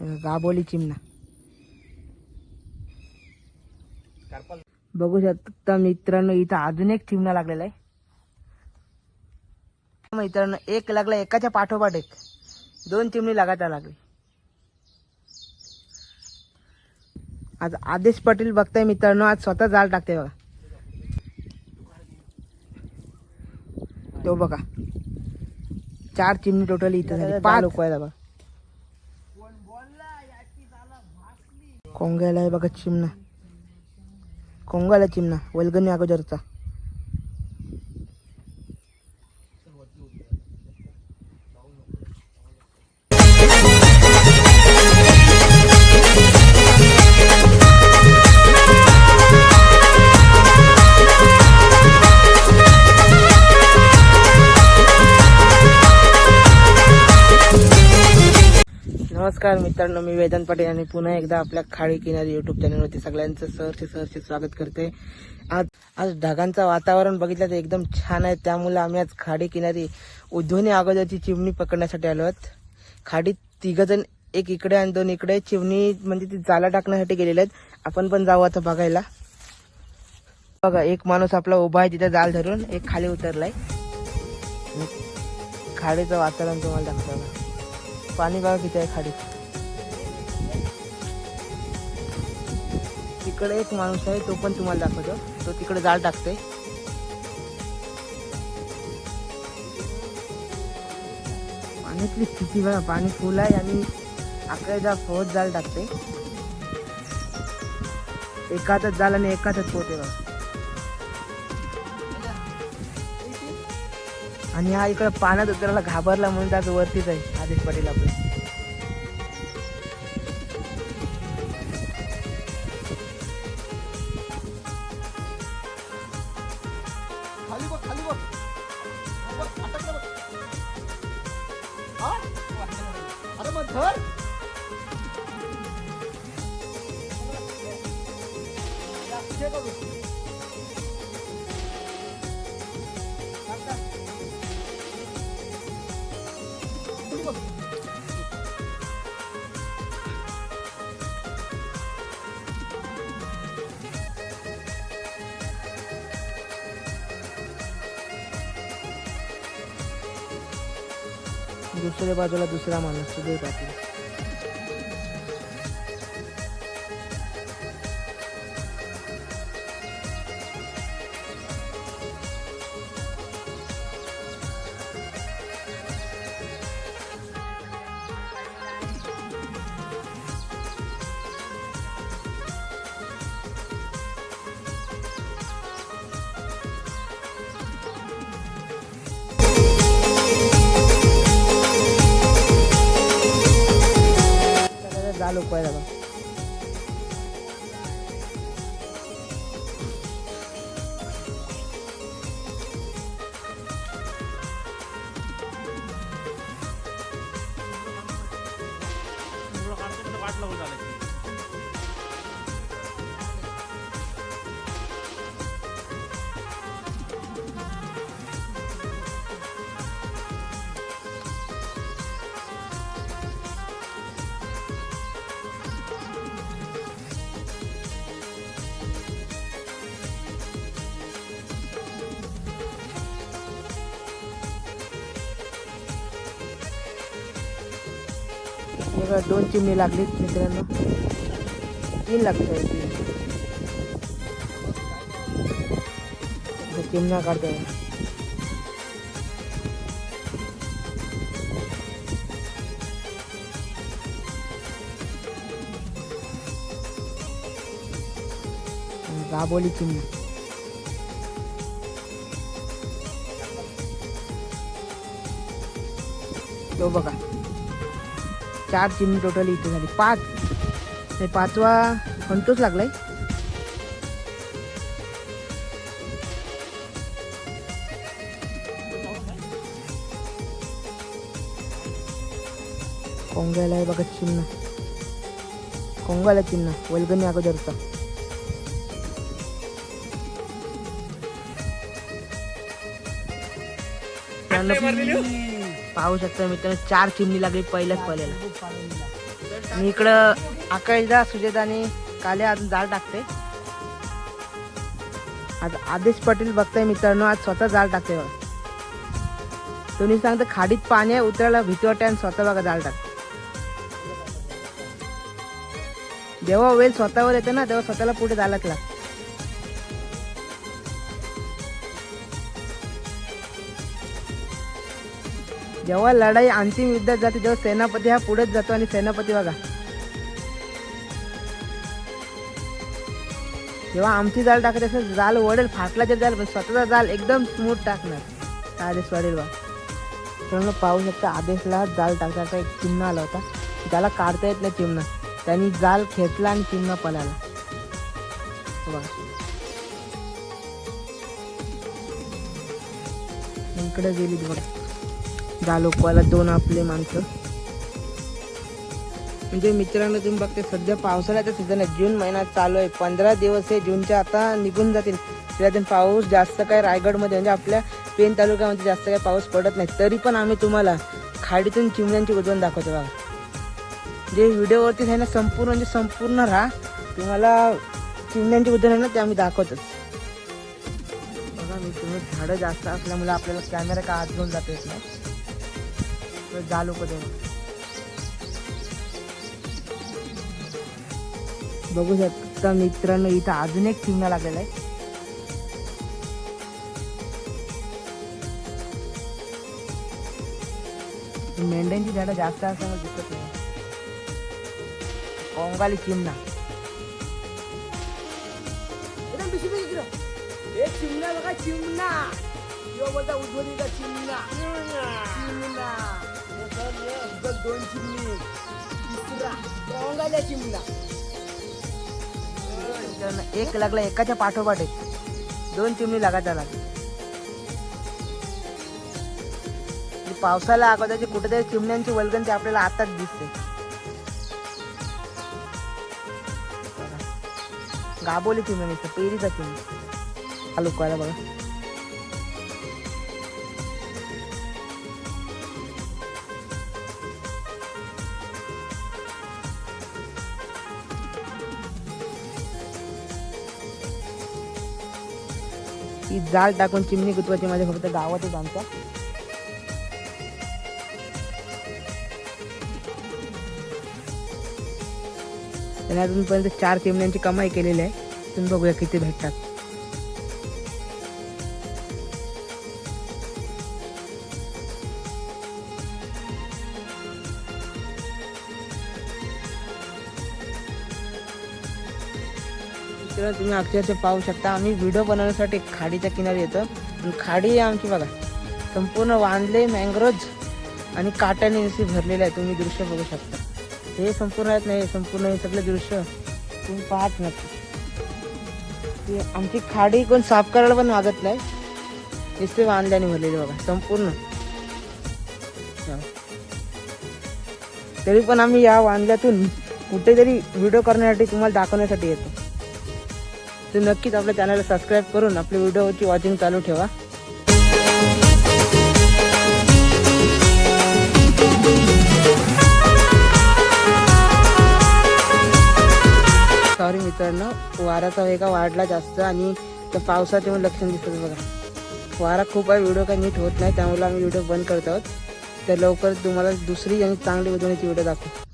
गाबोली चिमणा. बघू शकता मित्रांनो इथं अजून एक चिमणा लागलेला आहे. मित्रांनो एक लागला एकाच्या पाठोपाठ एक. दोन चिमणी लगातार लागली. आज आदेश पाटील बघताय मित्रांनो आज स्वतः जाळ टाकते बघा. तो बघा. चार चिमणी टोटल इथं झाली. पाच. लोक आहे बघा. कोंग्याला आहे बघा चिमणा. कोंगाला चिमणा वल्गणी अगोदरचा. नमस्कार मित्रांनो मी वेदांत पाटील आणि पुन्हा एकदा आपल्या खाडी किनारी युट्यूब चॅनलवरती सगळ्यांचं सहर्ष सहर्ष स्वागत करते. आज आज ढगांचं वातावरण बघितलं तर एकदम छान आहे. त्यामुळे आम्ही आज खाडी किनारी उध्वनी अगोदरची चिमणी पकडण्यासाठी आलो आहोत. खाडीत तिघजण एक इकडे आणि दोन इकडे. चिमणी म्हणजे ती जाला टाकण्यासाठी गेलेले आहेत. आपण पण जाऊ आता बघायला. बघा एक माणूस आपला उभा आहे तिथे जाल धरून. एक खाली उतरलाय. खाडीचं वातावरण तुम्हाला दाखवतो पाणी बघा किती आहे खाडीत. तिकडे एक माणूस आहे तो पण तुम्हाला दाखवतो. तो तिकडे जाळ टाकते पाण्यातली स्थिती बघा पाणी फुल आहे आणि अकरा फौज जाळ टाकते एका हातात जाल आणि एका हातात पोहते बघा. आणि हा इकडं पाण्यात उतरायला घाबरला म्हणून त्याच वरतीच आहे आदेश पाटील आपले. हा? अरे मग धर हे बघ. दुसऱ्या बाजूला दुसरा माणूस सुधीर पाटील त्याला जाल उकवायला बघा दोन चिमणी लागलीत मित्रांनो. तीन लागते तीन चिमण्या चिमणा काढतोय. गाबोली चिमणी. तो बघा. चार चिमणी टोटल इथे झाली. पाच. नाही पाचवा फंटोच लागलाय. कोंगायला आहे बघा चिमणा कोंगाला चिमणा वल्गणी अगोदरचा. पाहू शकता मित्रांनो चार चिमणी लागली पहिल्याच पहिल्याला आणि इकडं आकाशदा सुजेता आणि काले अजून जाळ टाकते. आज आदेश पाटील बघताय मित्रांनो आज स्वतः जाळ टाकते बघा. तुम्ही सांगता खाडीत पाणी आहे उतरायला भीती वाटते आणि स्वतः बघा जाळ टाकते. जेव्हा वेळ स्वतःवर येते ना तेव्हा स्वतःला पुढे जायलाच लागतं जेव्हा लढाई अंतिम युद्धात जाते तेव्हा सेनापती हा पुढेच जातो आणि सेनापती बघा. जेव्हा आमची जाल टाकत असेल जाल वडेल फाटला तर जाल पण स्वतःचा जाल एकदम स्मूथ टाकणार. आदेश वाढेल बा. तर पाहू शकता आदेशला जाल टाकण्याचा एक चिन्ह आला होता. त्याला काढता येत नाही चिमणा त्यांनी जाल खेचला आणि चिमणा पळाला. बघा. इकडे गेली बघा. जाल उपवायला दोन आपले माणसं. म्हणजे मित्रांनो तुम्ही बघते सध्या पावसाळ्याचा सीझन आहे. जून महिना चालू आहे. पंधरा दिवस हे जूनच्या आता निघून जातील. त्यातून पाऊस जास्त काय रायगडमध्ये म्हणजे आपल्या पेन तालुक्यामध्ये जास्त काय पाऊस पडत नाही. तरी पण आम्ही तुम्हाला खाडीतून चिमण्यांची उजवण दाखवतो बघा. जे व्हिडिओवरती आहे ना संपूर्ण म्हणजे संपूर्ण राहा. तुम्हाला चिमण्यांची उजवण आहे ना ते आम्ही दाखवतोच बघा मी तुम्ही झाडं जास्त असल्यामुळे आपल्याला कॅमेरा का आत घेऊन जातो येत नाही. तर जालो कधी बघू शकता मित्रांनो इथं अजून एक चिमणा लागलेला आहे मेंढ्यांची झाडं जास्त असल्यामुळे दिसत नाही कोंगाली चिमणा एकदम पिशवी दे इकडं. हे चिमणा बघा चिमणा किंवा बोलता उद्भवलीचा चिमणा चिमणा हे बघ, हे बघ, दोन चिमणी चिमणा एक लागला एकाच्या पाठोपाठ एक. दोन चिमणी लागायच्या लागल्या. पावसाला अगोदरची कुठेतरी चिमण्यांची वलगण ते आपल्याला आताच दिसते. गाबोली चिमणी पेरीचा चिमणी. चालू करायला बघा. ही जाळ टाकून चिमणी कुतवायची माझ्या फक्त गावातच आमच्या त्याने अजूनपर्यंत चार चिमण्यांची कमाई केलेली आहे. तुम्ही बघूया किती भेटतात. मित्रांनो, तुम्ही अक्षरशः पाहू शकता. आम्ही व्हिडिओ बनवण्यासाठी खाडीच्या किनारी येतो. आणि खाडी आहे आमची बघा. संपूर्ण वांदले मँग्रोज आणि काट्याने नुसती भरलेले आहे. तुम्ही दृश्य बघू शकता. हे संपूर्ण आहेत नाही संपूर्ण हे सगळे दृश्य तुम्ही पाहत नक्की. आमची खाडी कोण साफ करायला पण मागत नाही. नुसते वांदल्याने भरलेले बघा. संपूर्ण. तरी पण आम्ही या वांदल्यातून कुठेतरी व्हिडिओ करण्यासाठी तुम्हाला दाखवण्यासाठी येतो. तर नक्कीच आपल्या चॅनलला सबस्क्राईब करून आपल्या व्हिडिओची वॉचिंग चालू ठेवा. सॉरी मित्रांनो वाराचा वेगा वाढला जास्त आणि त्या पावसाचे पण लक्षण दिसत बघा. वारा खूप आहे व्हिडिओ काही नीट होत नाही त्यामुळे आम्ही व्हिडिओ बंद करत आहोत. तर लवकर तुम्हाला दुसरी आणि चांगली उद्योगाची व्हिडिओ दाखवू.